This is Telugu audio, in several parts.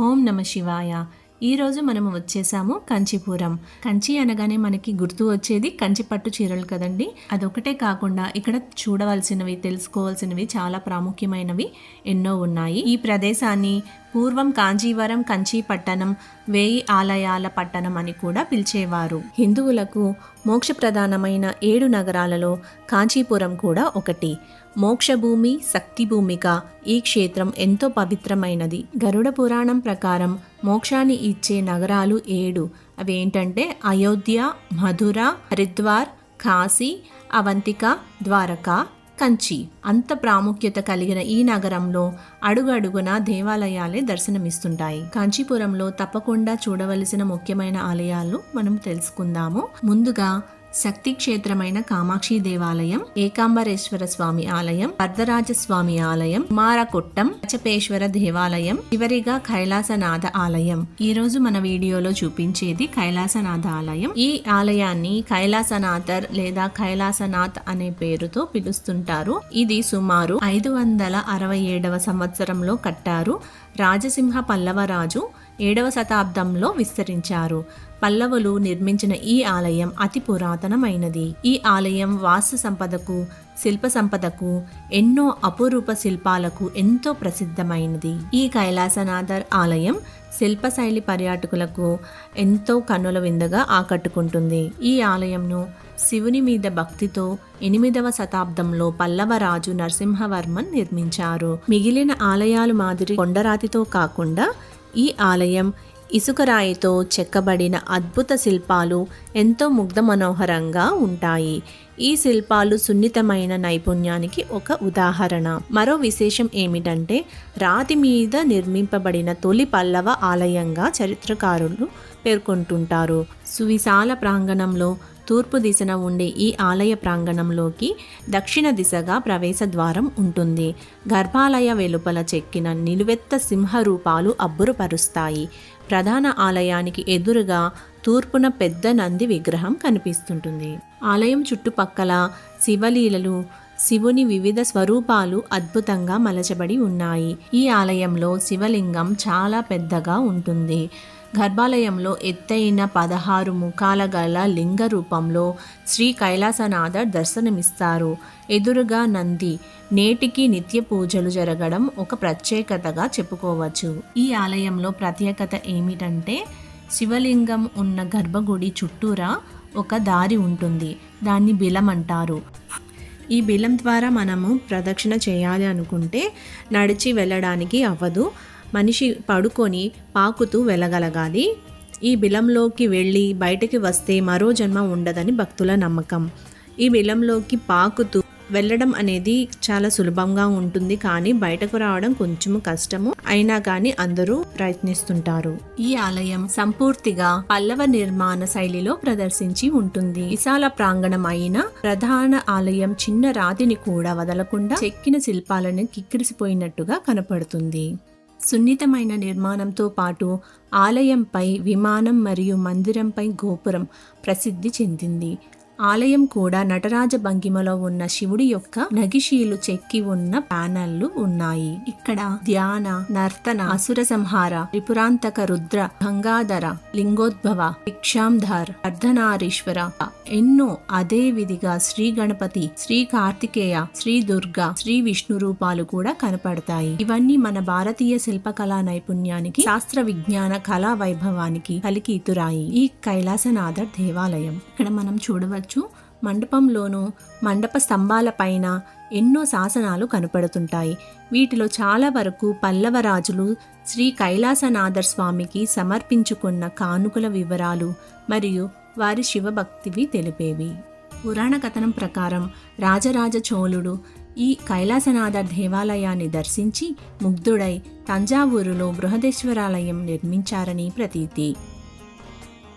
ఓం నమ శివాయ. ఈరోజు మనము వచ్చేసాము కంచిపురం. కంచి అనగానే మనకి గుర్తు వచ్చేది కంచి పట్టు చీరలు కదండి. అదొకటే కాకుండా ఇక్కడ చూడవలసినవి తెలుసుకోవాల్సినవి చాలా ప్రాముఖ్యమైనవి ఎన్నో ఉన్నాయి. ఈ ప్రదేశాన్ని పూర్వం కాంజీవరం కంచి పట్టణం వేయి ఆలయాల పట్టణం అని కూడా పిలిచేవారు. హిందువులకు మోక్షప్రధానమైన ఏడు నగరాలలో కాంచీపురం కూడా ఒకటి. మోక్షభూమి శక్తిభూమిగా ఈ క్షేత్రం ఎంతో పవిత్రమైనది. గరుడ పురాణం ప్రకారం మోక్షాన్ని ఇచ్చే నగరాలు ఏడు. అవి ఏంటంటే అయోధ్య మధుర హరిద్వార్ కాశీ అవంతిక ద్వారకా కంచి అంత ప్రాముఖ్యత కలిగిన ఈ నగరంలో అడుగడుగున దేవాలయాలే దర్శనమిస్తుంటాయి. కాంచీపురంలో తప్పకుండా చూడవలసిన ముఖ్యమైన ఆలయాలు మనం తెలుసుకుందాము. ముందుగా శక్తి క్షేత్రమైన కామాక్షి దేవాలయం ఏకాంబరేశ్వర స్వామి ఆలయం వరదరాజ స్వామి ఆలయం మారకుట్టం పచపేశ్వర దేవాలయం చివరిగా కైలాసనాథ ఆలయం. ఈ రోజు మన వీడియోలో చూపించేది కైలాసనాథ ఆలయం. ఈ ఆలయాన్ని కైలాసనాథర్ లేదా కైలాసనాథ్ అనే పేరుతో పిలుస్తుంటారు. ఇది సుమారు ఐదు వందల అరవై ఏడవ సంవత్సరంలో కట్టారు రాజసింహ పల్లవరాజు. ఏడవ శతాబ్దంలో విస్తరించారు. పల్లవులు నిర్మించిన ఈ ఆలయం అతి పురాతనమైనది. ఈ ఆలయం వాస్తు సంపదకు శిల్ప సంపదకు ఎన్నో అపురూప శిల్పాలకు ఎంతో ప్రసిద్ధమైనది. ఈ కైలాసనాథర్ ఆలయం శిల్పశైలి పర్యాటకులకు ఎంతో కన్నుల విందుగా ఆకట్టుకుంటుంది. ఈ ఆలయంను శివుని మీద భక్తితో ఎనిమిదవ శతాబ్దంలో పల్లవరాజు నరసింహవర్మన్ నిర్మించారు. మిగిలిన ఆలయాలు మాదిరి కొండరాతితో కాకుండా ఈ ఆలయం ఇసుకరాయితో చెక్కబడిన అద్భుత శిల్పాలు ఎంతో ముగ్ధ మనోహరంగా ఉంటాయి. ఈ శిల్పాలు సున్నితమైన నైపుణ్యానికి ఒక ఉదాహరణ. మరో విశేషం ఏమిటంటే రాతి మీద నిర్మింపబడిన తొలి పల్లవ ఆలయంగా చరిత్రకారులు పేర్కొంటుంటారు. సువిశాల ప్రాంగణంలో తూర్పు దిశన ఉండే ఈ ఆలయ ప్రాంగణంలోకి దక్షిణ దిశగా ప్రవేశ ద్వారం ఉంటుంది. గర్భాలయ వెలుపల చెక్కిన నిలువెత్త సింహరూపాలు అబ్బురపరుస్తాయి. ప్రధాన ఆలయానికి ఎదురుగా తూర్పున పెద్ద నంది విగ్రహం కనిపిస్తుంటుంది. ఆలయం చుట్టుపక్కల శివలీలలు శివుని వివిధ స్వరూపాలు అద్భుతంగా మలచబడి ఉన్నాయి. ఈ ఆలయంలో శివలింగం చాలా పెద్దగా ఉంటుంది. గర్భాలయంలో ఎత్తైన పదహారు ముఖాల గల లింగ రూపంలో శ్రీ కైలాసనాథర్ దర్శనమిస్తారు. ఎదురుగా నంది నేటికి నిత్య పూజలు జరగడం ఒక ప్రత్యేకతగా చెప్పుకోవచ్చు. ఈ ఆలయంలో ప్రత్యేకత ఏమిటంటే శివలింగం ఉన్న గర్భగుడి చుట్టూరా ఒక దారి ఉంటుంది. దాన్ని బిలం అంటారు. ఈ బిలం ద్వారా మనము ప్రదక్షిణ చేయాలి అనుకుంటే నడిచి వెళ్ళడానికి అవ్వదు. మనిషి పడుకొని పాకుతూ వెళ్ళగలగాలి ఈ బిలంలోకి వెళ్ళి బయటకి వస్తే మరో జన్మ ఉండదని భక్తుల నమ్మకం. ఈ బిలంలోకి పాకుతూ వెళ్ళడం అనేది చాలా సులభంగా ఉంటుంది కానీ బయటకు రావడం కొంచెము కష్టము. అయినా కానీ అందరూ ప్రయత్నిస్తుంటారు. ఈ ఆలయం సంపూర్తిగా పల్లవ నిర్మాణ శైలిలో ప్రదర్శించి ఉంటుంది. విశాల ప్రాంగణం అయిన ప్రధాన ఆలయం చిన్న రాతిని కూడా వదలకుండా చెక్కిన శిల్పాలను కిక్కిరిసిపోయినట్టుగా కనపడుతుంది. సున్నితమైన నిర్మాణంతో పాటు ఆలయంపై విమానం మరియు మందిరంపై గోపురం ప్రసిద్ధి చెందింది. ఆలయం కూడా నటరాజ భంగిమలో ఉన్న శివుడి యొక్క నగిషీలు చెక్కి ఉన్న ప్యానల్లు ఉన్నాయి. ఇక్కడ ధ్యాన నర్తన అసుర సంహార త్రిపురాంతక రుద్ర గంగాధర లింగోద్భవ భిక్షాంధర్ అర్ధనారీశ్వర ఎన్నో అదే విధిగా శ్రీ గణపతి శ్రీ కార్తికేయ శ్రీ దుర్గా శ్రీ విష్ణు రూపాలు కూడా కనపడతాయి. ఇవన్నీ మన భారతీయ శిల్పకళా నైపుణ్యానికి శాస్త్ర విజ్ఞాన కళా వైభవానికి కలికి ఇతురాయి ఈ కైలాసనాథర్ దేవాలయం. ఇక్కడ మనం చూడవచ్చు మండపంలోనూ మండప స్తంభాలపైన ఎన్నో శాసనాలు కనపడుతుంటాయి. వీటిలో చాలా వరకు పల్లవ రాజులు శ్రీ కైలాసనాథర్ స్వామికి సమర్పించుకున్న కానుకల వివరాలు మరియు వారి శివభక్తివి తెలిపేవి. పురాణ కథనం ప్రకారం రాజరాజ చోళుడు ఈ కైలాసనాథ దేవాలయాన్ని దర్శించి ముగ్ధుడై తంజావూరులో బృహదేశ్వరాలయం నిర్మించారని ప్రతీతి.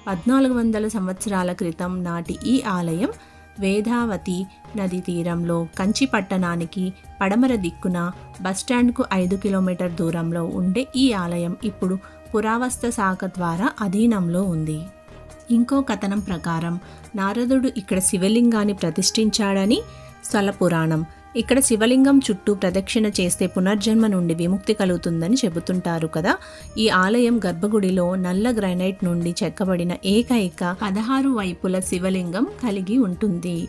పద్నాలుగు వందల సంవత్సరాల క్రితం నాటి ఈ ఆలయం వేదావతి నది తీరంలో కంచి పట్టణానికి పడమర దిక్కున బస్టాండ్కు ఐదు కిలోమీటర్ దూరంలో ఉండే ఈ ఆలయం ఇప్పుడు పురావస్తు శాఖ ద్వారా అధీనంలో ఉంది. ఇంకో కథనం ప్రకారం నారదుడు ఇక్కడ శివలింగాన్ని ప్రతిష్ఠించాడని స్థల పురాణం ఇక్కడ శివలింగం చుట్టూ ప్రదక్షిణ చేస్తే పునర్జన్మ నుండి విముక్తి కలుగుతుందని చెబుతుంటారు కదా. ఈ ఆలయం గర్భగుడిలో నల్ల గ్రానైట్ నుండి చెక్కబడిన ఏకైక పదహారు వైపుల శివలింగం కలిగి ఉంటుంది.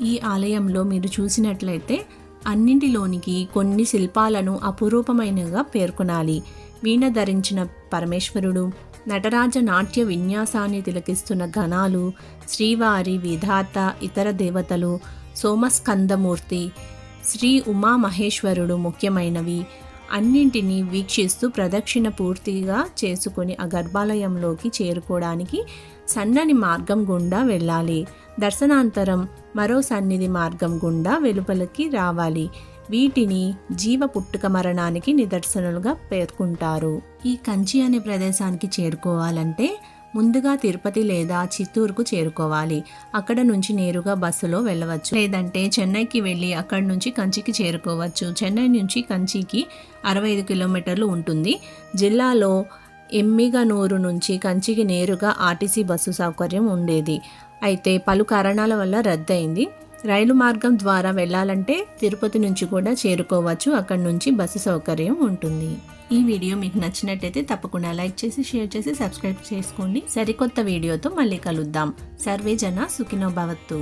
ఈ ఆలయంలో మీరు చూసినట్లయితే అన్నింటిలోనికి కొన్ని శిల్పాలను అపురూపమైనగా పేర్కొనాలి. వీణ ధరించిన పరమేశ్వరుడు నటరాజ నాట్య విన్యాసాన్ని తిలకిస్తున్న గణాలు శ్రీవారి విధాత ఇతర దేవతలు సోమస్కందమూర్తి శ్రీ ఉమామహేశ్వరుడు ముఖ్యమైనవి. అన్నింటినీ వీక్షిస్తూ ప్రదక్షిణ పూర్తిగా చేసుకుని ఆ గర్భాలయంలోకి చేరుకోవడానికి సన్నని మార్గం గుండా వెళ్ళాలి. దర్శనాంతరం మరో సన్నిధి మార్గం గుండా వెలుపలికి రావాలి. వీటిని జీవ పుట్టుక మరణానికి నిదర్శనలుగా పేర్కొంటారు. ఈ కంచి అనే ప్రదేశానికి చేరుకోవాలంటే ముందుగా తిరుపతి లేదా చిత్తూరుకు చేరుకోవాలి. అక్కడ నుంచి నేరుగా బస్సులో వెళ్ళవచ్చు. లేదంటే చెన్నైకి వెళ్ళి అక్కడ నుంచి కంచికి చేరుకోవచ్చు. చెన్నై నుంచి కంచికి అరవై ఐదు కిలోమీటర్లు ఉంటుంది. జిల్లాలో ఎమ్మిగనూరు నుంచి కంచికి నేరుగా ఆర్టీసీ బస్సు సౌకర్యం ఉండేది. అయితే పలు కారణాల వల్ల రద్దయింది. రైలు మార్గం ద్వారా వెళ్ళాలంటే తిరుపతి నుంచి కూడా చేరుకోవచ్చు. అక్కడ నుంచి బస్సు సౌకర్యం ఉంటుంది. ఈ వీడియో మీకు నచ్చినట్టయితే తప్పకుండా లైక్ చేసి షేర్ చేసి సబ్స్క్రైబ్ చేసుకోండి. సరికొత్త వీడియోతో మళ్ళీ కలుద్దాం. సర్వే జన సుఖినో భవత్తు.